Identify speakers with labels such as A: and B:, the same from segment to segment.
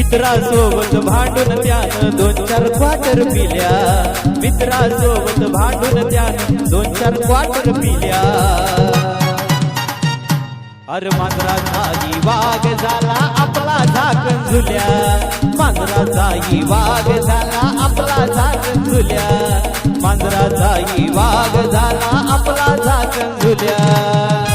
A: मित्रासोबत भांडून त्यानं दोन चार क्वार्टर पिल्या. मित्रासोबत भांडून त्यानं दोन चार क्वार्टर पिल्या. अरे मांजराचाही वाघ झाला आपला झाकण झुल्या. मांजराचाही वाघ झाला आपला झाकण झुल्या. मांजराचाही वाघ झाला आपला झाकण झुल्या.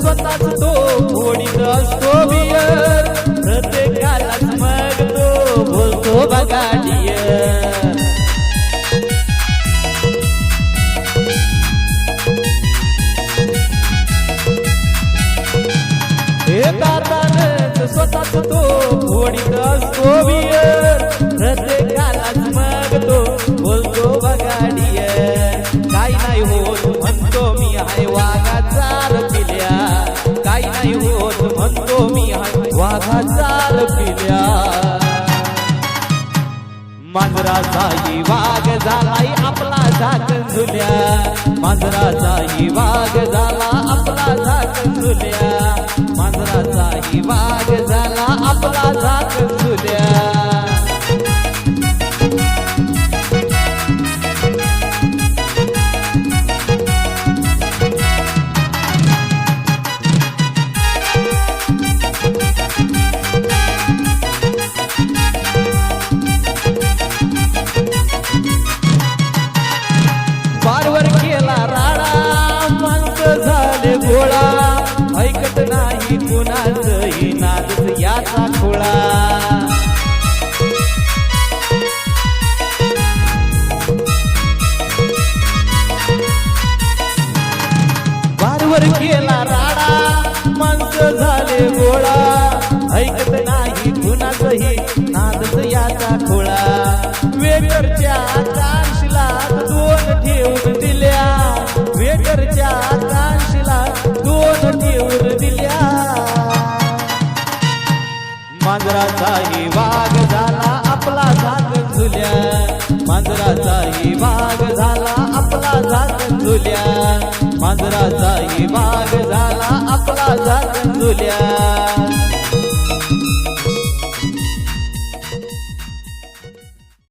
A: स्वतःच तो फोडीत असतो बियर प्रत्येकालाच मग तो बोलतो बघा हे दातानच स्वतःच तो फोडीत असतो म्हणतो मी वाघा चाल पिल्या. मांजराचाही वाघ झालाय आपला झाक झुल्या. मांजराचाही वाघ झाला आपला झाक झुल्या. मांजराचाही वाघ झाले गोळा. ऐकत नाही कोणाचही ही नादच याचा खोळा. वारवर केला राडा. माणसं झाले गोळा. ऐकत नाही कुणाचंही नादच याचा खोळा. वेटरच्या मांजराचाही वाघ झाला आपला झाकण झुल्या. मांजराचाही वाघ झाला आपला झाकण झुल्या. मांजराचाही वाघ झाला आपला झाकण